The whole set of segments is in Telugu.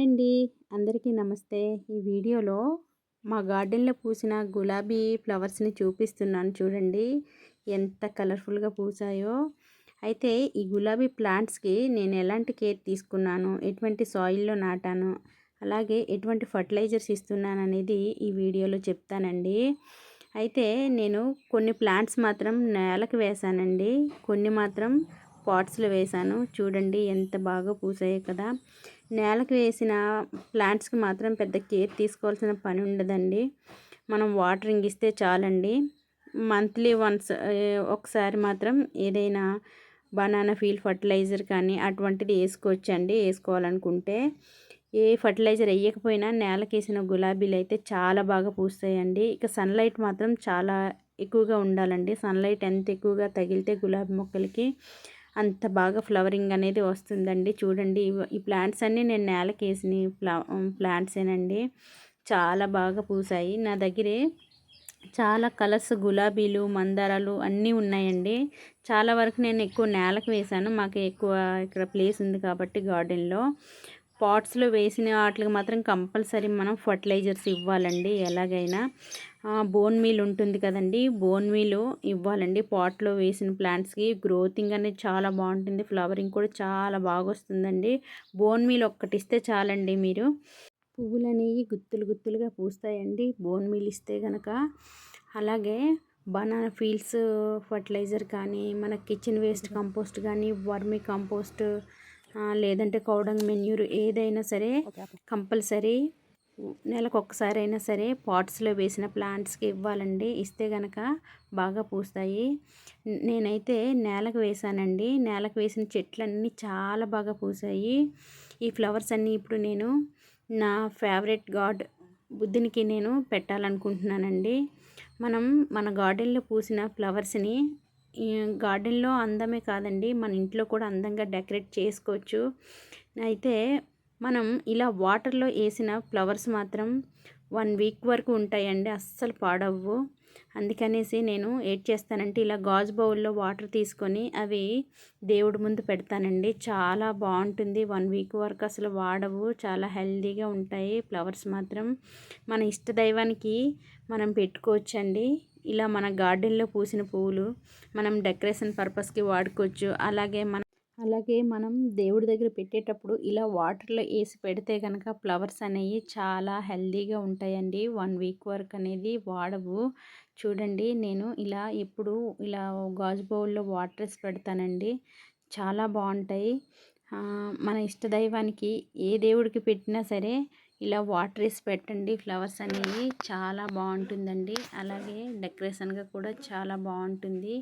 హాయ్ అండి. అందరికీ నమస్తే. ఈ వీడియోలో మా గార్డెన్లో పూసిన గులాబీ ఫ్లవర్స్ని చూపిస్తున్నాను చూడండి. ఎంత కలర్ఫుల్గా పూసాయో. అయితే ఈ గులాబీ ప్లాంట్స్కి నేను ఎలాంటి కేర్ తీసుకున్నాను ఎటువంటి సాయిల్లో నాటాను అలాగే ఎటువంటి ఫర్టిలైజర్స్ ఇస్తున్నాను అనేది ఈ వీడియోలో చెప్తానండి. అయితే నేను కొన్ని ప్లాంట్స్ మాత్రం నేలకు వేసానండి. కొన్ని మాత్రం పాట్స్లో వేసాను. చూడండి ఎంత బాగా పూసాయో కదా. నేలకు వేసిన ప్లాంట్స్కి మాత్రం పెద్ద కేర్ తీసుకోవాల్సిన పని ఉండదండి. మనం వాటరింగ్ ఇస్తే చాలండి. మంత్లీ వన్స్ ఒకసారి మాత్రం ఏదైనా బనానా ఫీల్ ఫర్టిలైజర్ కానీ అటువంటిది వేసుకోవచ్చండి. వేసుకోవాలనుకుంటే ఏ ఫర్టిలైజర్ వేయకపోయినా నేలకేసిన గులాబీలు అయితే చాలా బాగా పూస్తాయండి. ఇక సన్లైట్ మాత్రం చాలా ఎక్కువగా ఉండాలండి. సన్లైట్ ఎంత ఎక్కువగా తగిలితే గులాబీ మొక్కలకి అంత బాగా ఫ్లవరింగ్ అనేది వస్తుందండి. చూడండి ఈ ప్లాంట్స్ అన్నీ నేను నేలకేసిన ప్లా ప్లాంట్సేనండి చాలా బాగా పూసాయి. నా దగ్గరే చాలా కలర్స్ గులాబీలు మందారాలు అన్నీ ఉన్నాయండి. చాలా వరకు నేను ఎక్కువ నేలకు వేశాను మాకు ఎక్కువ ఇక్కడ ప్లేస్ ఉంది కాబట్టి గార్డెన్లో. పాట్స్లో వేసిన వాటికి మాత్రం కంపల్సరీ మనం ఫర్టిలైజర్స్ ఇవ్వాలండి ఎలాగైనా. బోన్ మీల్ ఉంటుంది కదండి. బోన్ మీల్ ఇవ్వాలండి. పాట్లో వేసిన ప్లాంట్స్కి గ్రోతింగ్ అనేది చాలా బాగుంటుంది. ఫ్లవరింగ్ కూడా చాలా బాగా వస్తుందండి. బోన్ మీల్ ఒక్కటి ఇస్తే చాలండి మీరు. పువ్వులు అనేవి గుత్తులు గుత్తులుగా పూస్తాయండి. బోన్ మీల్ ఇస్తే కనుక అలాగే బనానా ఫీల్డ్స్ ఫర్టిలైజర్ కానీ మన కిచెన్ వేస్ట్ కంపోస్ట్ కానీ వర్మి కంపోస్ట్ లేదంటే కౌడంగ్ మెన్యూర్ ఏదైనా సరే కంపల్సరీ నెలకు ఒక్కసారి అయినా సరే పాట్స్లో వేసిన ప్లాంట్స్కి ఇవ్వాలండి. ఇస్తే కనుక బాగా పూస్తాయి. నేనైతే నేలకు వేసానండి. నేలకు వేసిన చెట్లన్నీ చాలా బాగా పూసాయి. ఈ ఫ్లవర్స్ అన్నీ ఇప్పుడు నేను నా ఫేవరెట్ గాడ్ బుద్ధునికి నేను పెట్టాలనుకుంటున్నానండి. మనం మన గార్డెన్లో పూసిన ఫ్లవర్స్ని గార్డెన్లో అందమే కాదండి మన ఇంట్లో కూడా అందంగా డెకరేట్ చేసుకోవచ్చు. అయితే మనం ఇలా వాటర్లో వేసిన ఫ్లవర్స్ మాత్రం వన్ వీక్ వరకు ఉంటాయండి అస్సలు పాడవ్వు. అందుకనేసి నేను ఏడ్ చేస్తానంటే ఇలా గాజు బౌల్లో వాటర్ తీసుకొని అవి దేవుడి ముందు పెడతానండి. చాలా బాగుంటుంది వన్ వీక్ వరకు అసలు వాడవు. చాలా హెల్దీగా ఉంటాయి ఫ్లవర్స్ మాత్రం. మన ఇష్ట దైవానికి మనం పెట్టుకోవచ్చండి. ఇలా మన గార్డెన్లో పూసిన పువ్వులు మనం డెకరేషన్ పర్పస్కి వాడుకోవచ్చు. అలాగే మన అలాగే మనం దేవుడి దగ్గర పెట్టేటప్పుడు ఇలా వాటర్లో వేసి పెడితే కనుక ఫ్లవర్స్ అనేవి చాలా హెల్దీగా ఉంటాయండి. వన్ వీక్ వరకు అనేది వాడవు. చూడండి నేను ఇలా ఎప్పుడు ఇలా గాజు బౌల్లో వాటర్స్ పెడతానండి. చాలా బాగుంటాయి. మన ఇష్ట దైవానికి ఏ దేవుడికి పెట్టినా సరే ఇలా వాటర్ వేసి పెట్టండి. ఫ్లవర్స్ అనేవి చాలా బాగుంటుందండి. అలాగే డెకరేషన్గా కూడా చాలా బాగుంటుంది.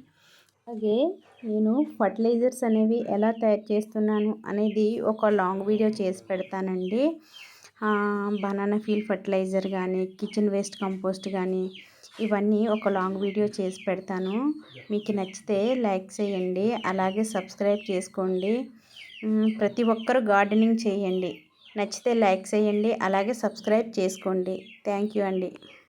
అలాగే నేను ఫర్టిలైజర్స్ అనేవి ఎలా తయారు చేస్తున్నాను అనేది ఒక లాంగ్ వీడియో చేసి పెడతానండి. బనానా ఫీల్ ఫర్టిలైజర్ కానీ కిచెన్ వేస్ట్ కంపోస్ట్ కానీ ఇవన్నీ ఒక లాంగ్ వీడియో చేసి పెడతాను. మీకు నచ్చితే లైక్ చేయండి అలాగే సబ్స్క్రైబ్ చేసుకోండి. ప్రతి ఒక్కరు గార్డెనింగ్ చేయండి. నచ్చితే లైక్ చేయండి అలాగే సబ్స్క్రైబ్ చేసుకోండి. థ్యాంక్ యూ అండి.